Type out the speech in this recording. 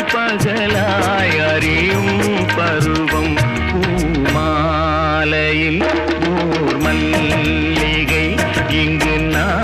பகலாய் அறியும் பருவம் பூமாலையில் ஊர் இங்கு நான்